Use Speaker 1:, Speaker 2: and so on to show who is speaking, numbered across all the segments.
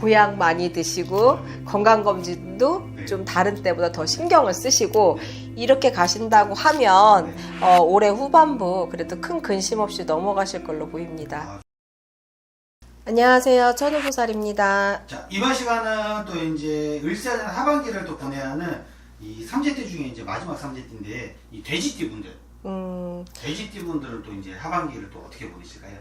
Speaker 1: 보약 많이 드시고 건강검진도 좀 다른 때보다 더 신경을 쓰시고 이렇게 가신다고 하면 어, 올해 후반부 그래도 큰 근심 없이 넘어가실 걸로 보입니다. 안녕하세요. 천우보살입니다.
Speaker 2: 자, 이번 시간은 또 이제 을사년 하반기를 또 보내야 하는 이 삼재띠 중에 이제 마지막 삼재띠인데 이 돼지띠 분들,
Speaker 1: 음,
Speaker 2: 돼지띠 분들은 또 이제 하반기를 또 어떻게 보내실까요?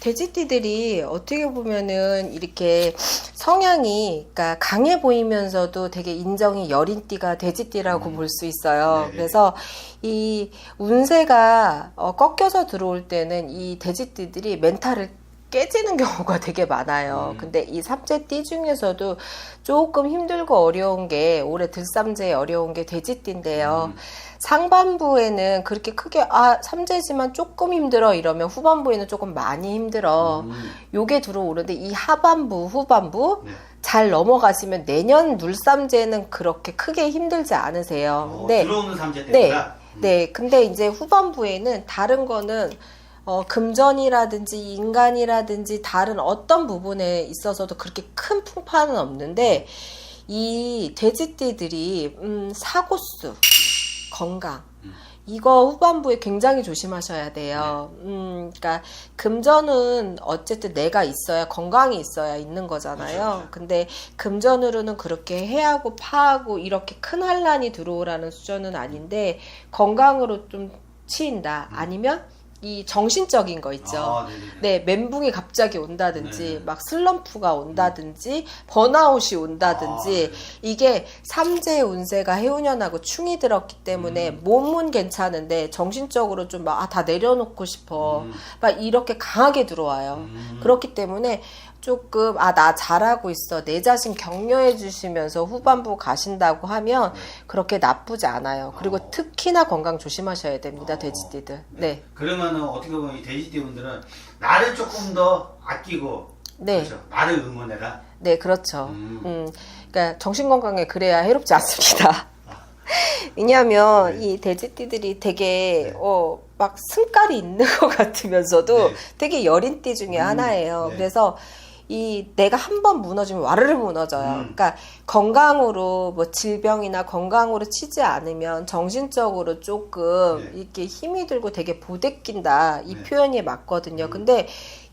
Speaker 1: 돼지띠들이 어떻게 보면은 이렇게 성향이 그러니까 강해 보이면서도 되게 인정이 여린 띠가 돼지띠라고
Speaker 2: 음.
Speaker 1: 볼수 있어요.
Speaker 2: 네네.
Speaker 1: 그래서 이 운세가 어, 꺾여서 들어올 때는 이 돼지띠들이 멘탈을 깨지는 경우가 되게 많아요.
Speaker 2: 음.
Speaker 1: 근데 이 삼재띠 중에서도 조금 힘들고 어려운 게 올해 들삼재에 어려운 게 돼지띠인데요.
Speaker 2: 음,
Speaker 1: 상반부에는 그렇게 크게 아 삼재지만 조금 힘들어 이러면 후반부에는 조금 많이 힘들어
Speaker 2: 음,
Speaker 1: 요게 들어오는데 이 하반부 후반부
Speaker 2: 네.
Speaker 1: 잘 넘어가시면 내년 눌삼재는 그렇게 크게 힘들지 않으세요
Speaker 2: 어,
Speaker 1: 근데
Speaker 2: 들어오는 삼재띠보다 음,
Speaker 1: 네 근데 이제 후반부에는 다른 거는 어, 금전이라든지 인간이라든지 다른 어떤 부분에 있어서도 그렇게 큰 풍파는 없는데 이 돼지띠들이 음, 사고수 건강
Speaker 2: 음.
Speaker 1: 이거 후반부에 굉장히 조심하셔야 돼요. 음, 그러니까 금전은 어쨌든 내가 있어야 건강이 있어야 있는 거잖아요.
Speaker 2: 그렇죠.
Speaker 1: 근데 금전으로는 그렇게 해하고 파하고 이렇게 큰 환란이 들어오라는 수준은 아닌데 건강으로 좀 치인다.
Speaker 2: 음.
Speaker 1: 아니면 이 정신적인 거 있죠.
Speaker 2: 아, 네네네.
Speaker 1: 네, 멘붕이 갑자기 온다든지,
Speaker 2: 네.
Speaker 1: 막 슬럼프가 온다든지, 번아웃이 온다든지,
Speaker 2: 아, 네.
Speaker 1: 이게 삼재 운세가 해운년하고 충이 들었기 때문에
Speaker 2: 음.
Speaker 1: 몸은 괜찮은데 정신적으로 좀 막, 아, 다 내려놓고 싶어.
Speaker 2: 음,
Speaker 1: 막 이렇게 강하게 들어와요.
Speaker 2: 음.
Speaker 1: 그렇기 때문에 조금, 아, 나 잘하고 있어. 내 자신 격려해 주시면서 후반부 가신다고 하면
Speaker 2: 네.
Speaker 1: 그렇게 나쁘지 않아요. 그리고
Speaker 2: 어.
Speaker 1: 특히나 건강 조심하셔야 됩니다,
Speaker 2: 어.
Speaker 1: 돼지띠들.
Speaker 2: 네.
Speaker 1: 네.
Speaker 2: 그러면은 어떻게 보면 이 돼지띠 분들은 나를 조금 더 아끼고
Speaker 1: 네.
Speaker 2: 그렇죠. 나를 응원해라.
Speaker 1: 네, 그렇죠.
Speaker 2: 음.
Speaker 1: 음, 그러니까 정신 건강에 그래야 해롭지 않습니다. 왜냐하면
Speaker 2: 네.
Speaker 1: 이 돼지띠들이 되게
Speaker 2: 네.
Speaker 1: 어, 막 승깔이 있는 것 같으면서도
Speaker 2: 네.
Speaker 1: 되게 여린 띠 중에
Speaker 2: 음,
Speaker 1: 하나예요.
Speaker 2: 네.
Speaker 1: 그래서 이 내가 한 번 무너지면 와르르 무너져요.
Speaker 2: 음.
Speaker 1: 그러니까 건강으로 뭐 질병이나 건강으로 치지 않으면 정신적으로 조금
Speaker 2: 네.
Speaker 1: 이렇게 힘이 들고 되게 보대낀다 이
Speaker 2: 네.
Speaker 1: 표현이 맞거든요.
Speaker 2: 음.
Speaker 1: 근데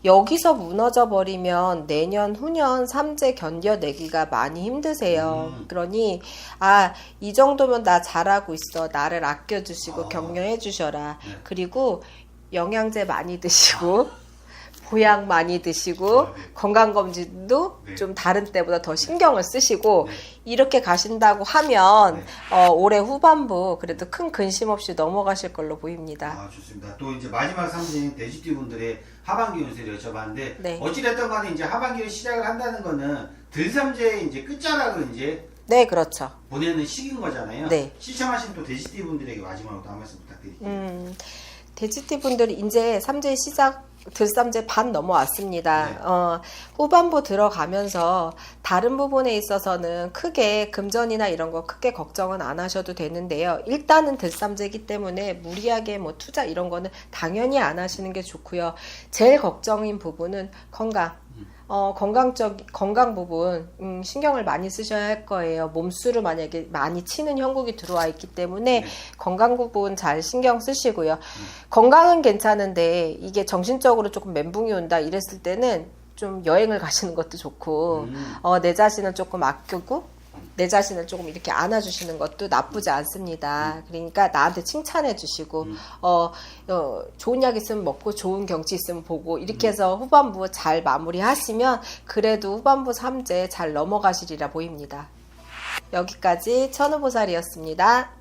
Speaker 1: 여기서 무너져 버리면 내년 후년 삼재 견뎌내기가 많이 힘드세요.
Speaker 2: 음.
Speaker 1: 그러니 아 이 정도면 나 잘하고 있어 나를 아껴주시고
Speaker 2: 아.
Speaker 1: 격려해 주셔라.
Speaker 2: 네.
Speaker 1: 그리고 영양제 많이 드시고 보약 많이 드시고
Speaker 2: 아, 네.
Speaker 1: 건강검진도
Speaker 2: 네.
Speaker 1: 좀 다른 때보다 더 신경을 쓰시고
Speaker 2: 네.
Speaker 1: 이렇게 가신다고 하면
Speaker 2: 네.
Speaker 1: 어, 올해 후반부 그래도 큰 근심 없이 넘어가실 걸로 보입니다.
Speaker 2: 아, 좋습니다. 또 이제 마지막 삼재인 돼지띠 분들의 하반기 운세를 여쭤봤는데
Speaker 1: 네.
Speaker 2: 어찌됐든 간에 이제 하반기를 시작을 한다는 거는 들삼재의 이제 끝자락을 이제
Speaker 1: 네, 그렇죠.
Speaker 2: 보내는 시기인 거잖아요.
Speaker 1: 네.
Speaker 2: 시청하신 또 돼지띠 분들에게 마지막으로 또한 말씀 부탁드릴게요.
Speaker 1: 음, 돼지띠 분들이 이제 삼재 시작 들삼재 반 넘어왔습니다.
Speaker 2: 네.
Speaker 1: 어, 후반부 들어가면서 다른 부분에 있어서는 크게 금전이나 이런 거 크게 걱정은 안 하셔도 되는데요. 일단은 들삼재이기 때문에 무리하게 뭐 투자 이런 거는 당연히 안 하시는 게 좋고요. 제일 걱정인 부분은 건강. 어, 건강적, 건강 부분, 음, 신경을 많이 쓰셔야 할 거예요. 몸수를 만약에 많이 치는 형국이 들어와 있기 때문에
Speaker 2: 네.
Speaker 1: 건강 부분 잘 신경 쓰시고요. 건강은 괜찮은데 이게 정신적으로 조금 멘붕이 온다 이랬을 때는 좀 여행을 가시는 것도 좋고,
Speaker 2: 음.
Speaker 1: 어, 내 자신을 조금 아끼고, 내 자신을 조금 이렇게 안아주시는 것도 나쁘지 않습니다. 그러니까 나한테 칭찬해 주시고,
Speaker 2: 음.
Speaker 1: 어, 어, 좋은 약 있으면 먹고, 좋은 경치 있으면 보고, 이렇게 해서 후반부 잘 마무리 하시면, 그래도 후반부 삼재 잘 넘어가시리라 보입니다. 여기까지 천우보살이었습니다.